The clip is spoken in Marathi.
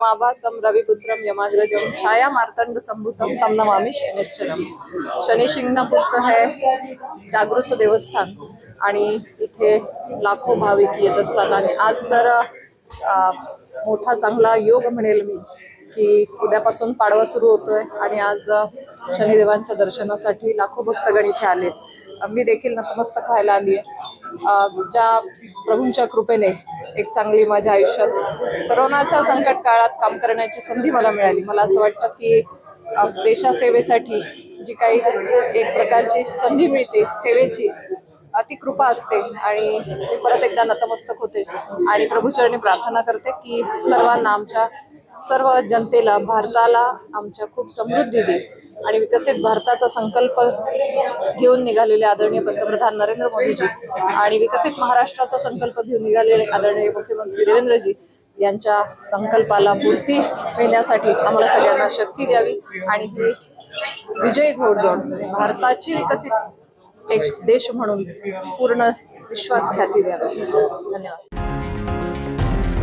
माभासम रविपुत्रम यमाग्रजम छाया मार्तंड संभूतम तम नमामि शनिश्चरम शनी शिंगणापूरचं हे जागृत देवस्थान आणि इथे लाखो भाविक येत असतात आणि आज तर मोठा चांगला योग म्हणेल मी की उद्यापासून पाडवा सुरू होतोय आणि आज शनिदेवांच्या दर्शनासाठी लाखो भक्तगण इथे आलेत. मी देखील नतमस्तक व्हायला आली आहे ज्या प्रभूंच्या कृपेने एक चांगली माझ्या आयुष्यात करोनाच्या संकट काळात काम करण्याची संधी मला मिळाली. मला असं वाटतं की देशासेवेसाठी जी काही एक प्रकारची संधी मिळते सेवेची अति कृपा असते आणि मी परत एकदा नतमस्तक होते आणि प्रभूचरणी प्रार्थना करते की सर्वांना आमच्या सर्व जनतेला भारताला आमच्या खूप समृद्धी दे. आणि विकसित भारताचा संकल्प घेऊन निघालेले आदरणीय पंतप्रधान नरेंद्र मोदीजी आणि विकसित महाराष्ट्राचा संकल्प घेऊन निघालेले आदरणीय मुख्यमंत्री देवेंद्रजी यांच्या संकल्पाला पूर्ती मिळण्यासाठी आम्हाला सगळ्यांना शक्ती द्यावी. आणि ही विजयी घोडदौड भारताची विकसित एक देश म्हणून पूर्ण विश्वात ख्याती द्यावी. धन्यवाद.